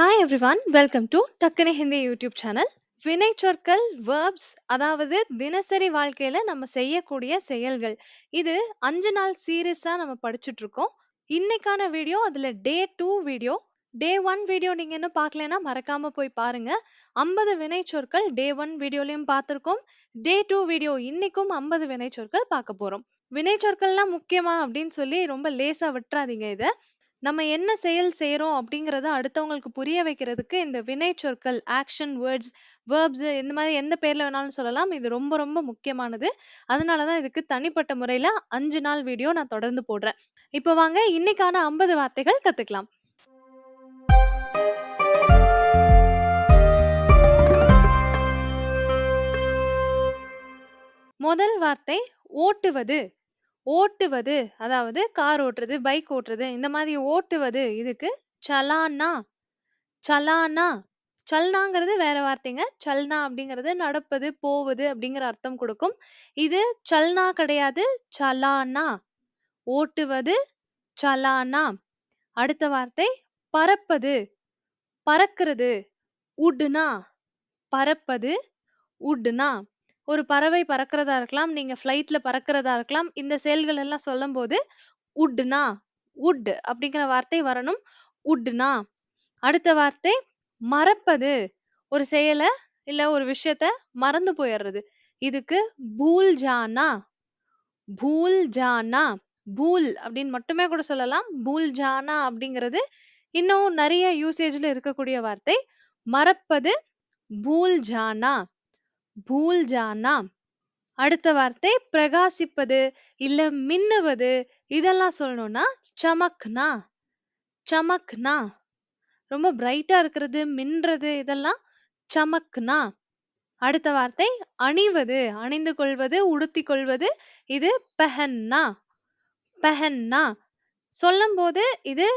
Hi everyone welcome to டக்குனு Hindi YouTube channel வினைச்சொற்கள் verbs அதாவது தினசரி வாழ்க்கையில நம்ம செய்யக்கூடிய செயல்கள். இது அஞ்சு நாள் சீரியஸா நம்ம படிச்சுட்டு இருக்கோம். இன்னைக்கான வீடியோ அதுல day two video day one video நீங்க இன்னும் பார்க்கலன்னா மறக்காம போய் பாருங்க. ஐம்பது வினைச்சொற்கள் டே ஒன் வீடியோலையும் பார்த்துருக்கோம். டே டூ வீடியோ இன்னைக்கும் ஐம்பது வினைச்சொற்கள் பார்க்க போறோம். வினைச்சொற்கள்லாம் முக்கியமா அப்படின்னு சொல்லி ரொம்ப லேசா விட்டுறாதீங்க இதை. நம்ம என்ன செயல் செய்றோம் அப்படிங்கிறத அடுத்தவங்களுக்கு புரிய வைக்கிறதுக்கு இந்த வினை சொற்கள் ஆக்ஷன் வேர்ட்ஸ் வேர்ப்ஸ் இந்த மாதிரி எந்த பேர்ல வேணாலும் சொல்லலாம். இது ரொம்ப ரொம்ப முக்கியமானது. அதனாலதான் இதுக்கு தனிப்பட்ட முறையில அஞ்சு நாள் வீடியோ நான் தொடர்ந்து போடுறேன். இப்போ வாங்க இன்னைக்கான ஐம்பது வார்த்தைகள் கத்துக்கலாம். முதல் வார்த்தை ஓட்டுவது. ஓட்டுவது அதாவது கார் ஓட்டுறது பைக் ஓட்டுறது இந்த மாதிரி ஓட்டுவது இதுக்கு சலானா சலானா சல்னாங்கிறது வேற வார்த்தைங்க. சல்னா அப்படிங்கிறது நடப்பது போவது அப்படிங்கிற அர்த்தம் கொடுக்கும். இது சல்னா கிடையாது சலானா ஓட்டுவது சலானா அடுத்த வார்த்தை பறப்பது. பறக்கிறது உட்னா. பறப்பது உட்னா. ஒரு பறவை பறக்கிறதா இருக்கலாம் நீங்க ஃப்ளைட்ல பறக்கிறதா இருக்கலாம் இந்த செயல்கள் எல்லாம் சொல்லும் போது உட்னா உட் அப்படிங்கிற வார்த்தை வரணும். உட்னா அடுத்த வார்த்தை மறப்பது. ஒரு செயலை இல்ல ஒரு விஷயத்த மறந்து போயிடுறது. இதுக்கு பூல் ஜானா பூல் ஜானா பூல் அப்படின்னு மட்டுமே கூட சொல்லலாம். பூல் ஜானா அப்படிங்கிறது இன்னும் நிறைய யூசேஜ்ல இருக்கக்கூடிய வார்த்தை. மறப்பது பூல் ஜானா பூல் ஜானா அடுத்த வார்த்தை பிரகாசிப்பது இல்ல மின்னுவது இதெல்லாம் சொல்லணும்னா சமக்னா? சமக்னா? ரொம்ப பிரைட்டா இருக்கிறது மின்றது இதெல்லாம் சமக்னா? அடுத்த வார்த்தை அணிவது அணிந்து கொள்வது உடுத்தி கொள்வது இது பெஹன்னா? பெஹன்னா? சொல்லும் போது இது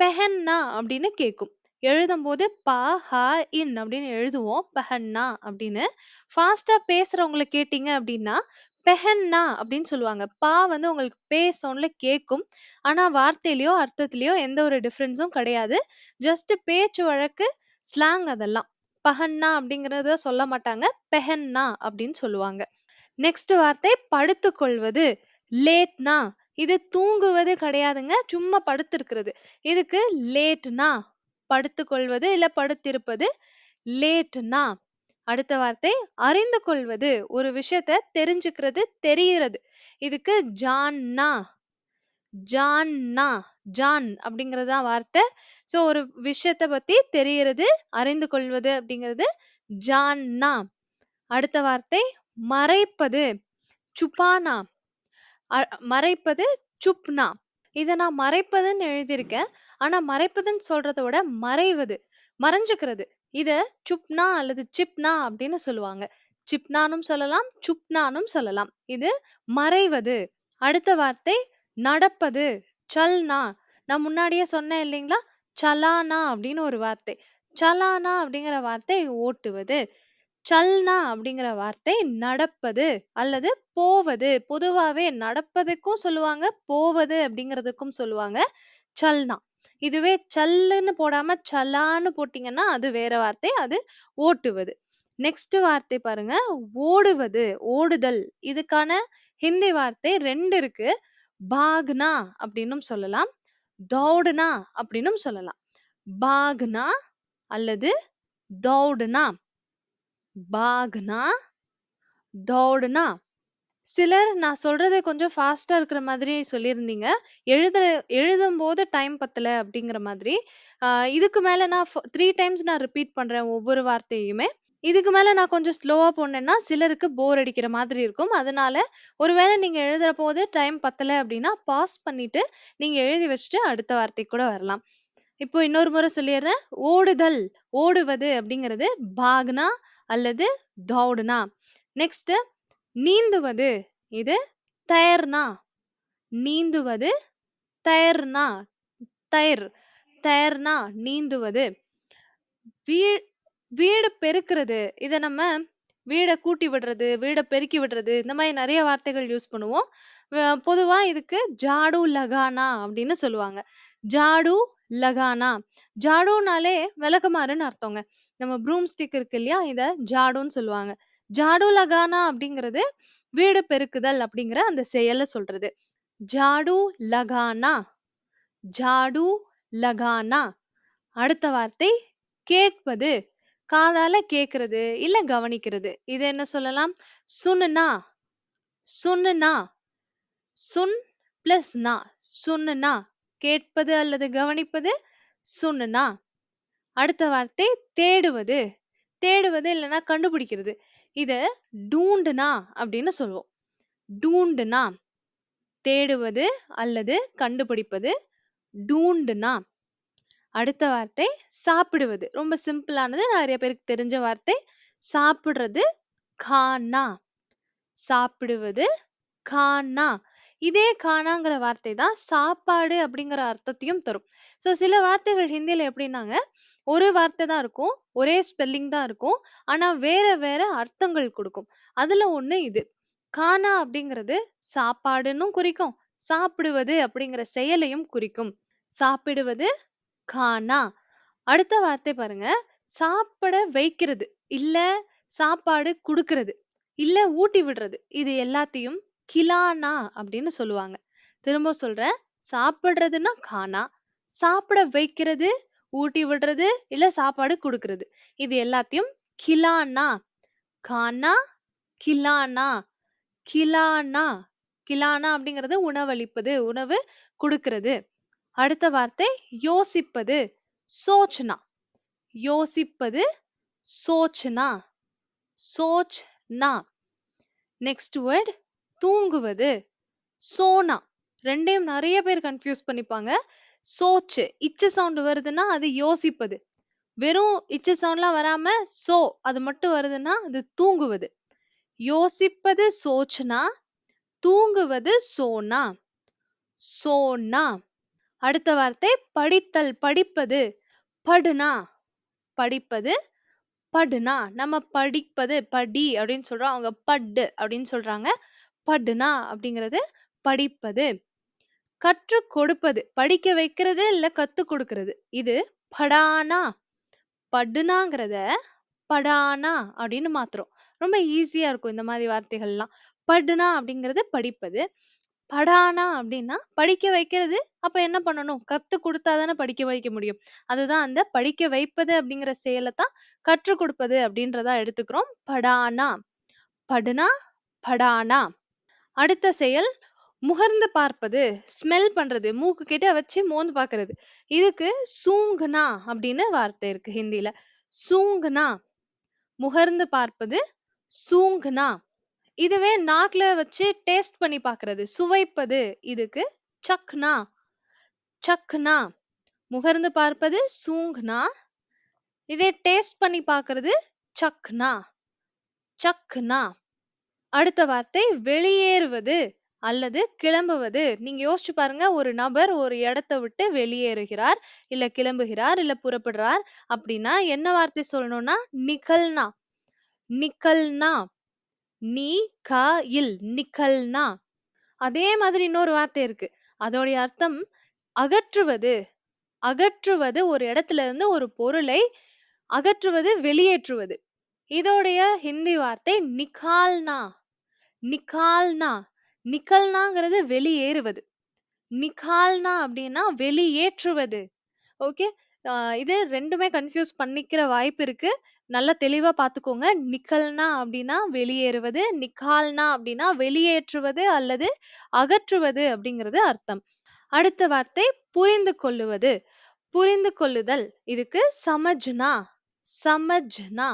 பெஹன்னா அப்படின்னு கேட்கும் எழுதும் போது ப ஹ இன் அப்படின்னு எழுதுவோம். பெஹன்னா அப்படின்னு. ஃபாஸ்டா பேசுறவங்கள கேட்டீங்க அப்படின்னா பெஹன்னா அப்படின்னு சொல்லுவாங்க. பா வந்து உங்களுக்கு பே சவுண்ட்ல கேக்கும். ஆனா வார்த்தையிலயோ அர்த்தத்திலயோ எந்த ஒரு டிஃபரன்ஸும் கிடையாது. ஜஸ்ட் பேச்சு வழக்கு ஸ்லாங் அதெல்லாம். பஹன்னா அப்படிங்கறத சொல்ல மாட்டாங்க. பெஹன்னா அப்படின்னு சொல்லுவாங்க. நெக்ஸ்ட் வார்த்தை படுத்துக்கொள்வது. லேட்னா. இது தூங்குவது கிடையாதுங்க. சும்மா படுத்திருக்கிறது. இதுக்கு லேட்னா. படுத்துக்கொள்வது இல்ல படுத்திருப்பது லேட்னா? அடுத்த வார்த்தை அறிந்து கொள்வது ஒரு விஷயத்த தெரிஞ்சுக்கிறது தெரிகிறது. இதுக்கு ஜான்னா. ஜான்னா. ஜான் அப்படிங்கிறது தான் வார்த்தை. ஸோ ஒரு விஷயத்த பத்தி தெரியறது அறிந்து கொள்வது அப்படிங்கிறது ஜான்னா. அடுத்த வார்த்தை மறைப்பது. சுப்பானா மறைப்பது சுப்னா. இதை நான் மறைப்பதுன்னு எழுதியிருக்கேன். ஆனா மறைப்பதுன்னு சொல்றதை விட மறைவது மறைஞ்சுக்கிறது. இத சுப்னா அல்லது சிப்னா அப்படின்னு சொல்லுவாங்க. சிப்னானும் சொல்லலாம் சுப்னானும் சொல்லலாம். இது மறைவது. அடுத்த வார்த்தை நடப்பது சல்னா நான் முன்னாடியே சொன்னேன் இல்லைங்களா? சலானா அப்படின்னு ஒரு வார்த்தை. சலானா அப்படிங்கிற வார்த்தை ஓட்டுவது. சல்னா அப்படிங்கிற வார்த்தை நடப்பது அல்லது போவது. பொதுவாவே நடப்பதுக்கும் சொல்லுவாங்க போவது அப்படிங்கிறதுக்கும் சொல்லுவாங்க சல்னா இதுவே சல்லுன்னு போடாம சலான்னு போட்டீங்கன்னா அது வேற வார்த்தை அது ஓட்டுவது. நெக்ஸ்ட் வார்த்தை பாருங்க. ஓடுவது ஓடுதல். இதுக்கான ஹிந்தி வார்த்தை ரெண்டு இருக்கு. பாக்னா அப்படின்னும் சொல்லலாம். தௌடுனா அப்படின்னும் சொல்லலாம். பாக்னா அல்லது தௌடுனா. பாக்னா தௌடுனா. சிலர் நான் சொல்றத கொஞ்சம் ஃபாஸ்டா இருக்கிற மாதிரி சொல்லியிருந்தீங்க. எழுதுற எழுதும் போது டைம் பத்தல அப்படிங்கிற மாதிரி. இதுக்கு மேல நான் த்ரீ டைம்ஸ் நான் ரிப்பீட் பண்றேன் ஒவ்வொரு வார்த்தையுமே. இதுக்கு மேல நான் கொஞ்சம் ஸ்லோவா போனேன்னா சிலருக்கு போர் அடிக்கிற மாதிரி இருக்கும். அதனால ஒருவேளை நீங்க எழுதுற போது டைம் பத்தல அப்படின்னா பாஸ் பண்ணிட்டு நீங்க எழுதி வச்சுட்டு அடுத்த வார்த்தை கூட வரலாம். இப்போ இன்னொரு முறை சொல்லிடுறேன். ஓடுதல் ஓடுவது அப்படிங்கிறது பாக்னா அல்லது தௌடுனா. நெக்ஸ்ட் நீந்துவது இது தயர்னா. நீந்துவது தயர்னா. தயர். தயர்னா நீந்துவது. வீ வீடு பெருக்கிறது. இதை நம்ம வீடை கூட்டி விடுறது வீடை பெருக்கி விடுறது இந்த மாதிரி நிறைய வார்த்தைகள் யூஸ் பண்ணுவோம். பொதுவாக பொதுவா இதுக்கு ஜாடு லகானா அப்படின்னு சொல்லுவாங்க. ஜாடு லகானா. ஜாடுனாலே விளக்குமாறுன்னு அர்த்தங்க. நம்ம ப்ரூம் ஸ்டிக் இருக்கு இல்லையா? இதை ஜாடுன்னு சொல்லுவாங்க. ஜாடு லகானா அப்படிங்கிறது வீடு பெருக்குதல் அப்படிங்கிற அந்த செயலை சொல்றது. ஜாடு லகானா ஜாடு லகானா. அடுத்த வார்த்தை கேட்பது காதால கேக்குறது இல்ல கவனிக்கிறது. இது என்ன சொல்லலாம்? சுனுனா சுனுனா சுன் பிளஸ் நா. சுனுனா கேட்பது அல்லது கவனிப்பது சுனுனா அடுத்த வார்த்தை தேடுவது. தேடுவது இல்லைன்னா கண்டுபிடிக்கிறது. இதை டூண்டுனா அப்படின்னு சொல்லுவோம். டூண்டுனா தேடுவது அல்லது கண்டுபிடிப்பது டூண்டுனா அடுத்த வார்த்தை சாப்பிடுவது ரொம்ப சிம்பிளானது. நிறைய பேருக்கு தெரிஞ்ச வார்த்தை சாப்பிடுறது கானா சாப்பிடுவது கானா இதே கானாங்கிற வார்த்தை தான் சாப்பாடு அப்படிங்கிற அர்த்தத்தையும் தரும். ஸோ சில வார்த்தைகள் ஹிந்தியில் எப்படின்னாங்க? ஒரு வார்த்தை தான் இருக்கும் ஒரே ஸ்பெல்லிங் தான் இருக்கும் ஆனா வேற வேற அர்த்தங்கள் கொடுக்கும். அதுல ஒண்ணு இது. கானா அப்படிங்கிறது சாப்பாடுன்னும் குறிக்கும் சாப்பிடுவது அப்படிங்கிற செயலையும் குறிக்கும். சாப்பிடுவது கானா. அடுத்த வார்த்தை பாருங்க. சாப்பிட வைக்கிறது இல்ல சாப்பாடு கொடுக்கறது இல்ல ஊட்டி விடுறது இது எல்லாத்தையும் கிலானா அப்படின்னு சொல்லுவாங்க. திரும்ப சொல்றேன். சாப்பிடுறதுன்னா கானா. சாப்பிட வைக்கிறது ஊட்டி விடுறது இல்ல சாப்பாடு கொடுக்கறது. இது எல்லாத்தையும் கிலானா. கானா கிலானா. கிலானா. கிலானா அப்படிங்கிறது உணவளிப்பது உணவு கொடுக்கிறது. அடுத்த வார்த்தை யோசிப்பது சோச்னா யோசிப்பது சோச்னா சோச்னா நெக்ஸ்ட் வேர்ட் தூங்குவது சோனா. ரெண்டையும் நிறைய பேர் கன்ஃபியூஸ் பண்ணிப்பாங்க. சோச்சு இச்ச சவுண்ட் வருதுன்னா அது யோசிப்பது. வெறும் இச்ச சவுண்ட்லாம் வராம சோ அது மட்டும் வருதுன்னா அது தூங்குவது. யோசிப்பது சோச்னா தூங்குவது சோனா. சோனா. அடுத்த வார்த்தை படித்தல் படிப்பது. படுனா படிப்பது படுனா. நம்ம படிப்பது படி அப்படின்னு சொல்றோம். அவங்க பட்டு அப்படின்னு சொல்றாங்க. படுனா அப்படிங்கிறது படிப்பது. கற்றுக் கொடுப்பது. படிக்க வைக்கிறது இல்ல கத்து கொடுக்கிறது. இது படானா. படுனாங்கிறத படானா அப்படின்னு மாத்துறோம். ரொம்ப ஈஸியா இருக்கும் இந்த மாதிரி வார்த்தைகள்லாம். படுனா அப்படிங்கிறது படிப்பது. படானா அப்படின்னா படிக்க வைக்கிறது. அப்ப என்ன பண்ணணும்? கத்து கொடுத்தாதானே படிக்க வைக்க முடியும். அதுதான் அந்த படிக்க வைப்பது அப்படிங்கிற செயலை தான் கற்றுக் கொடுப்பது அப்படின்றதா எடுத்துக்கிறோம். படானா. படுனா படானா. அடுத்த செயல் முகர்ந்து பார்ப்பது ஸ்மெல் பண்றது மூக்கு கிட்ட வச்சு மோந்து பார்க்கிறது. இதுக்கு சூங்குனா அப்படின்னு வார்த்தை இருக்கு ஹிந்தியில. சூங்குனா முகர்ந்து பார்ப்பது சூங்குனா. இதுவே நாக்குல வச்சு டேஸ்ட் பண்ணி பார்க்கிறது சுவைப்பது. இதுக்கு சக்னா. சக்னா முகர்ந்து பார்ப்பது சூங்னா இதே டேஸ்ட் பண்ணி பார்க்கிறது சக்னா. சக்னா. அடுத்த வார்த்தை வெளியேறுவது அல்லது கிளம்புவது. நீங்க யோசிச்சு பாருங்க ஒரு நபர் ஒரு இடத்தை விட்டு வெளியேறுகிறார் இல்ல கிளம்புகிறார் இல்ல புறப்படுறார் அப்படின்னா என்ன வார்த்தை சொல்லணும்னா நிகழ்னா. நிக்கல்னா நீ க இல் நிக்கல்னா அதே மாதிரி இன்னொரு வார்த்தை இருக்கு. அதோடைய அர்த்தம் அகற்றுவது. அகற்றுவது ஒரு இடத்துல இருந்து ஒரு பொருளை அகற்றுவது வெளியேற்றுவது. இதோடைய ஹிந்தி வார்த்தை நிகால்னா. நிகால்னா. நிக்கல்னாங்கிறது வெளியேறுவது. நிகால்னா அப்படின்னா வெளியேற்றுவது. ஓகே? இது ரெண்டுமே கன்ஃபியூஸ் பண்ணிக்கிற வாய்ப்பு இருக்கு. நல்லா தெளிவா பார்த்துக்கோங்க நிக்கல்னா அப்படின்னா வெளியேறுவது. நிக்கால்னா அப்படின்னா வெளியேற்றுவது அல்லது அகற்றுவது அப்படிங்கிறது அர்த்தம். அடுத்த வார்த்தை புரிந்து கொள்ளுவது. புரிந்து கொள்ளுதல். இதுக்கு சமஜ்னா. சமஜ்னா.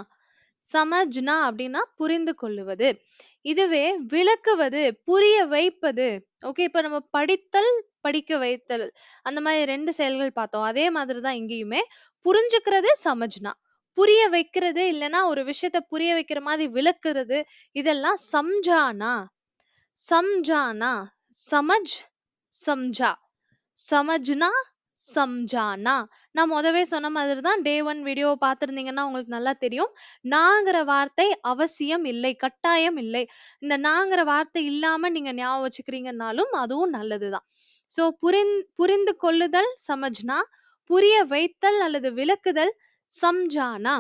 சமஜ்னா அப்படின்னா புரிந்து கொள்ளுவது. இதுவே விளக்குவது புரிய வைப்பது. ஓகே இப்ப நம்ம படித்தல் படிக்க வைத்தல். அந்த மாதிரி ரெண்டு செயல்கள் பார்த்தோம். அதே மாதிரிதான் இங்கேயுமே. புரிஞ்சுக்கிறது சமஜ்னா. புரிய வைக்கிறது இல்லைன்னா ஒரு விஷயத்த புரிய வைக்கிற மாதிரி விளக்குறது இதெல்லாம் சம்ஜானா? சம்ஜானா? சமஜ் சம்ஜா. சமஜ்னா சம்ஜானா? நான் முதவே சொன்ன மாதிரி தான் டே ஒன் வீடியோ பார்த்துருந்தீங்கன்னா உங்களுக்கு நல்லா தெரியும். நாங்கிற வார்த்தை அவசியம் இல்லை கட்டாயம் இல்லை. இந்த நாங்கிற வார்த்தை இல்லாம நீங்க ஞாபகம் வச்சுக்கிறீங்கன்னாலும் அதுவும் நல்லதுதான். ஸோ புரிந் புரிந்து கொள்ளுதல் சமஜ்னா புரிய வைத்தல் அல்லது விளக்குதல் சம்ஜானா.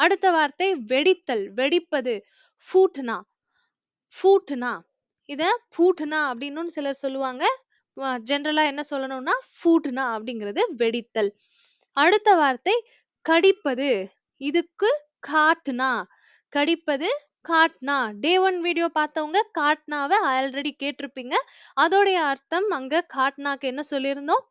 அடுத்த வார்த்தை வெடித்தல் வெடிப்பது ஃபூட்னா ஃபூட்னா இத பூட்னா அப்படின்னு சிலர் சொல்லுவாங்க. ஜென்ரலா என்ன சொல்லணும்னா ஃபூட்னா அப்படிங்கிறது வெடித்தல். அடுத்த வார்த்தை கடிப்பது. இதுக்கு காட்டுனா. கடிப்பது காட்னா டே ஒன் வீடியோ பார்த்தவங்க காட்னாவை ஆல்ரெடி கேட்டிருப்பீங்க. அதோடைய அர்த்தம் அங்க காட்னாக்கு என்ன சொல்லியிருந்தோம்?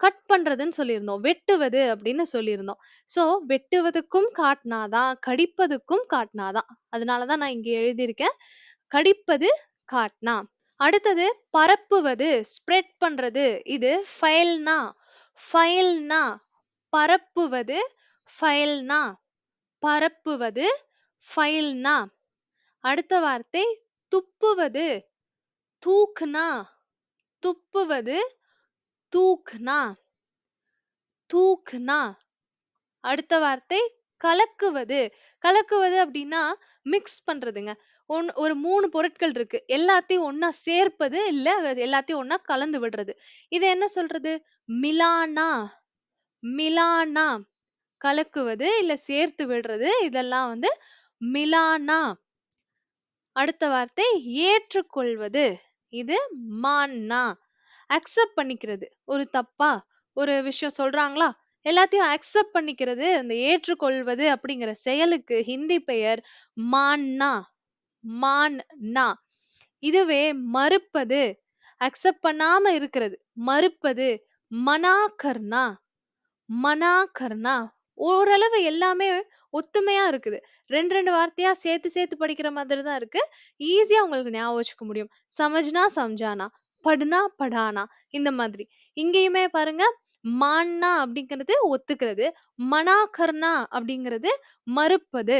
கட் பண்றதுன்னு சொல்லியிருந்தோம். வெட்டுவது அப்படின்னு சொல்லியிருந்தோம். ஸோ வெட்டுவதுக்கும் காட்னாதான் கடிப்பதுக்கும் காட்னாதான் அதனாலதான் நான் இங்க எழுதியிருக்கேன். கடிப்பது காட்னா அடுத்தது பரப்புவது ஸ்ப்ரெட் பண்றது. இது ஃபைல்னா ஃபைல்னா பரப்புவது ஃபைல்னா பரப்புவது ஃபைல்னா அடுத்த வார்த்தை துப்புவது தூக்குனா. துப்புவது தூக்குனா. தூக்குனா. அடுத்த வார்த்தை கலக்குவது. கலக்குவது அப்படின்னா மிக்ஸ் பண்றதுங்க. ஒன் ஒரு மூணு பொருட்கள் இருக்கு. எல்லாத்தையும் ஒண்ணா சேர்ப்பது இல்ல எல்லாத்தையும் ஒண்ணா கலந்து விடுறது. இது என்ன சொல்றது? மிலானா மிலானா கலக்குவது இல்ல சேர்த்து விடுறது இதெல்லாம் வந்து மிலானா. அடுத்த வார்த்தை ஏற்றுக்கொள்வது. இது மான்னா. அக்செப்ட் பண்ணிக்கிறது. ஒரு தப்பா ஒரு விஷயம் சொல்றாங்களா? எல்லாத்தையும் அக்செப்ட் பண்ணிக்கிறது அந்த ஏற்றுக்கொள்வது அப்படிங்கிற செயலுக்கு ஹிந்தி பெயர் மான்னா. மான்னா இதுவே மறுப்பது அக்செப்ட் பண்ணாம இருக்கிறது. மறுப்பது மனா கர்னா மனா கர்னா ஓரளவு எல்லாமே ஒத்துமையா இருக்குது. ரெண்டு ரெண்டு வார்த்தையா சேர்த்து சேர்த்து படிக்கிற மாதிரி தான் இருக்கு. ஈஸியா உங்களுக்கு ஞாபகம் வச்சுக்க முடியும். சமஜ்னா சம்ஜானா. படுனா படானா. இந்த மாதிரி. இங்கேயுமே பாருங்க மான்னா அப்படிங்கிறது ஒத்துக்கிறது. மனா கர்னா அப்படிங்கிறது மறுப்பது.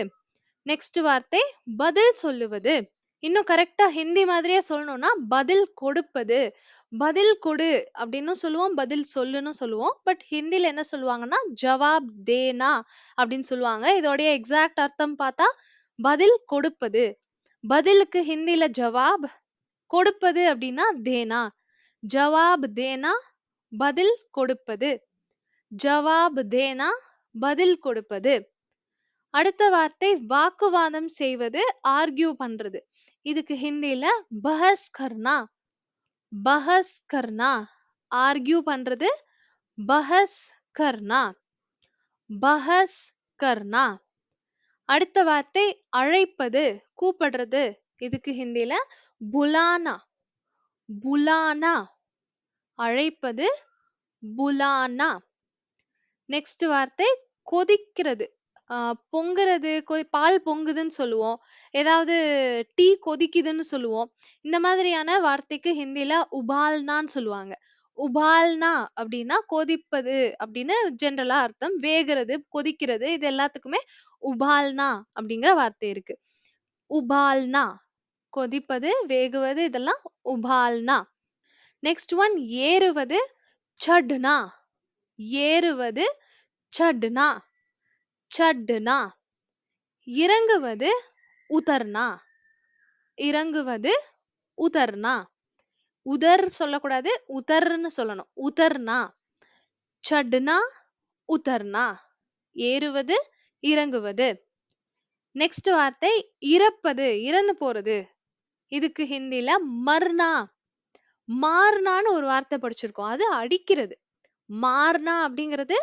நெக்ஸ்ட் வார்த்தை பதில் சொல்லுவது. இன்னும் கரெக்டா ஹிந்தி மாதிரியே சொல்லணும்னா பதில் கொடுப்பது. பதில் கொடு அப்படின்னு சொல்லுவோம் பதில் சொல்லுன்னு சொல்லுவோம். பட் ஹிந்தில என்ன சொல்லுவாங்கன்னா ஜவாப் தேனா அப்படின்னு சொல்லுவாங்க. இதோடைய எக்ஸாக்ட் அர்த்தம் பார்த்தா பதில் கொடுப்பது. பதிலுக்கு ஹிந்தில ஜவாப் கொடுப்பது அப்படின்னா தேனா. ஜவாப் தேனா பதில் கொடுப்பது. ஜவாப் தேனா பதில் கொடுப்பது. அடுத்த வார்த்தை வாக்குவாதம் செய்வது ஆர்கியூ பண்றது. இதுக்கு ஹிந்தியில பஹஸ் கர்னா பஹஸ் கர்னா ஆர்கியூ பண்றது பஹஸ் கர்னா பஹஸ் கர்னா அடுத்த வார்த்தை அழைப்பது கூப்பிடுறது. இதுக்கு ஹிந்தில புலானா. புலானா. அழைப்பது புலானா. நெக்ஸ்ட் வார்த்தை கொதிக்கிறது. பொங்குறது கொதி பால் பொங்குதுன்னு சொல்லுவோம். ஏதாவது டீ கொதிக்குதுன்னு சொல்லுவோம். இந்த மாதிரியான வார்த்தைக்கு ஹிந்தில உபால்னான்னு சொல்லுவாங்க. உபால்னா அப்படின்னா கொதிப்பது அப்படின்னு ஜென்ரலா அர்த்தம். வேகிறது கொதிக்கிறது இது எல்லாத்துக்குமே உபால்னா அப்படிங்கிற வார்த்தை இருக்கு. உபால்னா கொதிப்பது வேகுவது இதெல்லாம் உபால்னா. நெக்ஸ்ட் ஒன் ஏறுவது சட்னா. ஏறுவது சட்னா. சட்னா இறங்குவது உதர்னா. இறங்குவது உதர்னா. உதர் சொல்லக்கூடாது உதர்ன்னு சொல்லணும். உதர்னா. சட்னா உதர்னா. ஏறுவது இறங்குவது. நெக்ஸ்ட் வார்த்தை இறப்பது இறந்து போறது. இதுக்கு ஹிந்தில மர்னா. மார்னான்னு ஒரு வார்த்தை படிச்சிருக்கோம். அது அடிக்கிறது. மார்னா அப்படிங்கிறது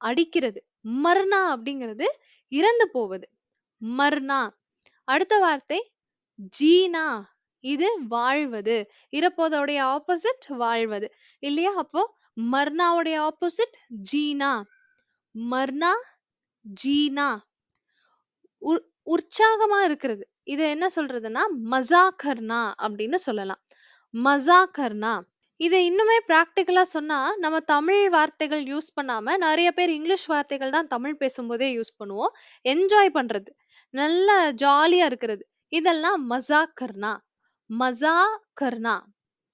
அடிக்கிறது. மர்னா அப்படிங்கிறது இறந்து போவது. மர்னா. அடுத்த வார்த்தை ஜீனா. இது வாழ்வது. இறப்பதோடைய ஆப்போசிட் வாழ்வது. இல்லையா? அப்போ மர்னாவுடைய ஆப்போசிட் ஜீனா. மர்னா ஜீனா. உற்சாகமா இருக்கிறது. இது என்ன சொல்றதுன்னா மசாகர்னா அப்படின்னு சொல்லலாம். மசாகர்னா. இதை இன்னுமே ப்ராக்டிக்கலா சொன்னா நம்ம தமிழ் வார்த்தைகள் யூஸ் பண்ணாம நிறைய பேர் இங்கிலீஷ் வார்த்தைகள் தான் தமிழ் பேசும்போதே யூஸ் பண்ணுவோம். என்ஜாய் பண்றது. நல்ல ஜாலியா இருக்கிறது. இதெல்லாம் மசாகர்னா. மசாகர்னா.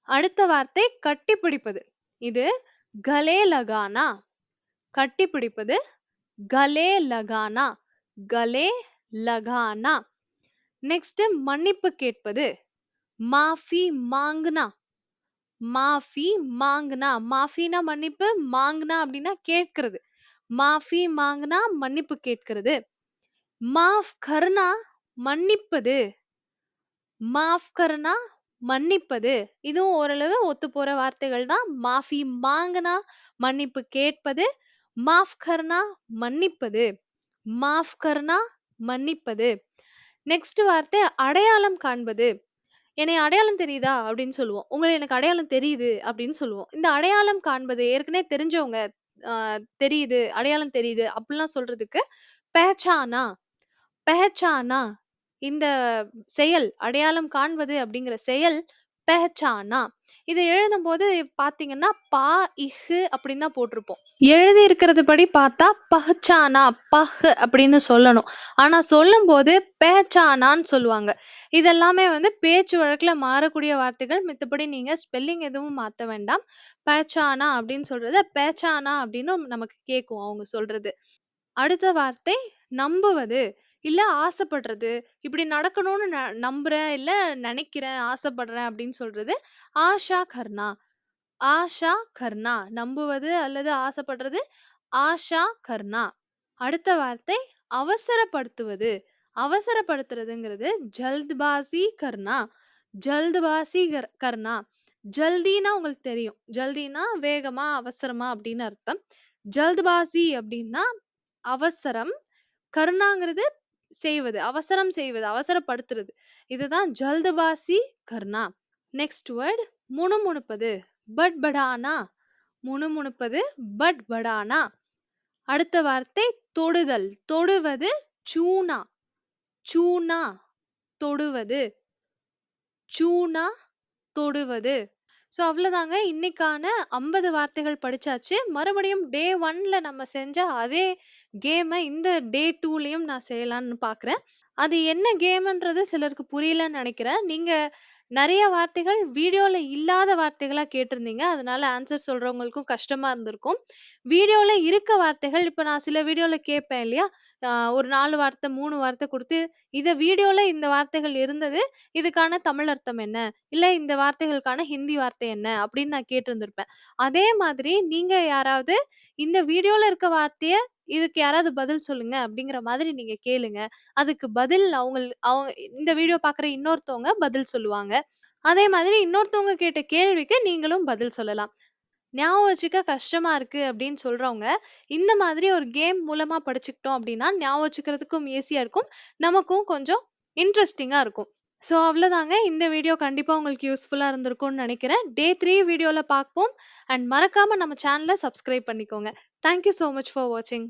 அடுத்த வார்த்தை கட்டிப்பிடிப்பது. இது கலே லகானா கட்டிப்பிடிப்பது கலே லகானா கலே லகானா நெக்ஸ்ட் மன்னிப்பு கேட்பது. மாஃபி மாங்குனா மாஃபி மாங்கனா? மாஃபினா மன்னிப்பு மாங்கனா அப்படின்னா கேட்கிறது. மாஃபி மாங்குனா மன்னிப்பு கேட்கிறது. மாஃப் கர்னா மன்னிப்பது. மாஃப் கர்னா மன்னிப்பது. இதுவும் ஓரளவு ஒத்து போற வார்த்தைகள் தான். மாஃபி மாங்கனா மன்னிப்பு கேட்பது. மாஃப் கர்னா மன்னிப்பது. மாஃப் கர்னா மன்னிப்பது. நெக்ஸ்ட் வார்த்தை அடையாளம் காண்பது. என்னை அடையாளம் தெரியுதா? அப்படின்னு சொல்லுவோம். உங்களை எனக்கு அடையாளம் தெரியுது அப்படின்னு சொல்லுவோம். இந்த அடையாளம் காண்பது ஏற்கனவே தெரிஞ்சவங்க ஆஹ் தெரியுது அடையாளம் தெரியுது அப்படிலாம் சொல்றதுக்கு பெஹச்சானா? பெஹச்சானா? இந்த செயல் அடையாளம் காண்பது அப்படிங்கிற செயல் பெஹச்சானா இதை எழுதும் போது பாத்தீங்கன்னா பா இஹு அப்படின்னு தான் போட்டிருப்போம். எழுதி இருக்கிறது படி பார்த்தா பஹச்சானா பஹ் அப்படின்னு சொல்லணும். ஆனா சொல்லும் போது பேச்சானான்னு சொல்லுவாங்க. இதெல்லாமே வந்து பேச்சு வழக்குல மாறக்கூடிய வார்த்தைகள். மித்தபடி நீங்க ஸ்பெல்லிங் எதுவும் மாத்த வேண்டாம். பேச்சானா அப்படின்னு சொல்றது பேச்சானா அப்படின்னு நமக்கு கேட்கும் அவங்க சொல்றது. அடுத்த வார்த்தை நம்புவது. இல்ல ஆசைப்படுறது. இப்படி நடக்கணும்னு ந- நம்புறேன் இல்ல நினைக்கிறேன் ஆசைப்படுறேன் அப்படின்னு சொல்றது ஆஷா கர்னா ஆஷா கர்னா நம்புவது அல்லது ஆசைப்படுறது ஆஷா கர்னா அடுத்த வார்த்தை அவசரப்படுத்துவது. அவசரப்படுத்துறதுங்கிறது ஜல்த்பாசி கர்னா ஜல்த்பாசி கர்- கர்னா ஜல்தினா உங்களுக்கு தெரியும். ஜல்தினா வேகமா அவசரமா அப்படின்னு அர்த்தம். ஜல்த்பாசி அப்படின்னா அவசரம். கர்ணாங்கிறது செய்வது அவசரம் செய்வது அவசரப்படுத்துறது. இதுதான் ஜல்தபாசி கர்ணா. நெக்ஸ்ட் வேர்ட் முணுமுணுப்பது. பட் படானா? முணுமுணுப்பது பட் படானா. அடுத்த வார்த்தை தொடுதல். தொடுவது சூனா. சூனா தொடுவது. சூனா தொடுவது. ஸோ அவ்வளோதாங்க இன்னைக்கான ஐம்பது வார்த்தைகள் படிச்சாச்சு. மறுபடியும் டே ஒன்ல நம்ம செஞ்ச அதே கேமை இந்த டே டூலையும் நான் செய்யலாம்னு பார்க்குறேன் அது என்ன கேம்ன்றது சிலருக்கு புரியலன்னு நினைக்கிறேன். நீங்க நிறைய வார்த்தைகள் வீடியோல இல்லாத வார்த்தைகளா கேட்டிருந்தீங்க. அதனால ஆன்சர் சொல்றவங்களுக்கும் கஷ்டமா இருந்திருக்கும். வீடியோல இருக்க வார்த்தைகள் இப்ப நான் சில வீடியோல கேட்பேன் இல்லையா? ஆஹ் ஒரு நாலு வார்த்தை மூணு வார்த்தை கொடுத்து இத வீடியோல இந்த வார்த்தைகள் இருந்தது இதுக்கான தமிழ் அர்த்தம் என்ன? இல்ல இந்த வார்த்தைகளுக்கான ஹிந்தி வார்த்தை என்ன? அப்படின்னு நான் கேட்டிருந்திருப்பேன். அதே மாதிரி நீங்க யாராவது இந்த வீடியோல இருக்க வார்த்தைய இதுக்கு யாராவது பதில் சொல்லுங்க அப்படிங்கிற மாதிரி நீங்க கேளுங்க. அதுக்கு பதில் அவங்க அவங்க இந்த வீடியோ பாக்குற இன்னொருத்தவங்க பதில் சொல்லுவாங்க. அதே மாதிரி இன்னொருத்தவங்க கேட்ட கேள்விக்கு நீங்களும் பதில் சொல்லலாம். ஞாபகம் வச்சுக்க கஷ்டமா இருக்கு அப்படின்னு சொல்றவங்க இந்த மாதிரி ஒரு கேம் மூலமா படிச்சுக்கிட்டோம் அப்படின்னா ஞாபகம் வச்சுக்கிறதுக்கும் ஈஸியா இருக்கும். நமக்கும் கொஞ்சம் இன்ட்ரெஸ்டிங்கா இருக்கும். ஸோ அவ்வளோதாங்க இந்த வீடியோ கண்டிப்பா உங்களுக்கு யூஸ்ஃபுல்லா இருந்திருக்கும்னு நினைக்கிறேன். டே த்ரீ வீடியோல பார்ப்போம். அண்ட் மறக்காம நம்ம சேனலை சப்ஸ்கிரைப் பண்ணிக்கோங்க. தேங்க்யூ ஸோ மச் ஃபார் வாட்சிங்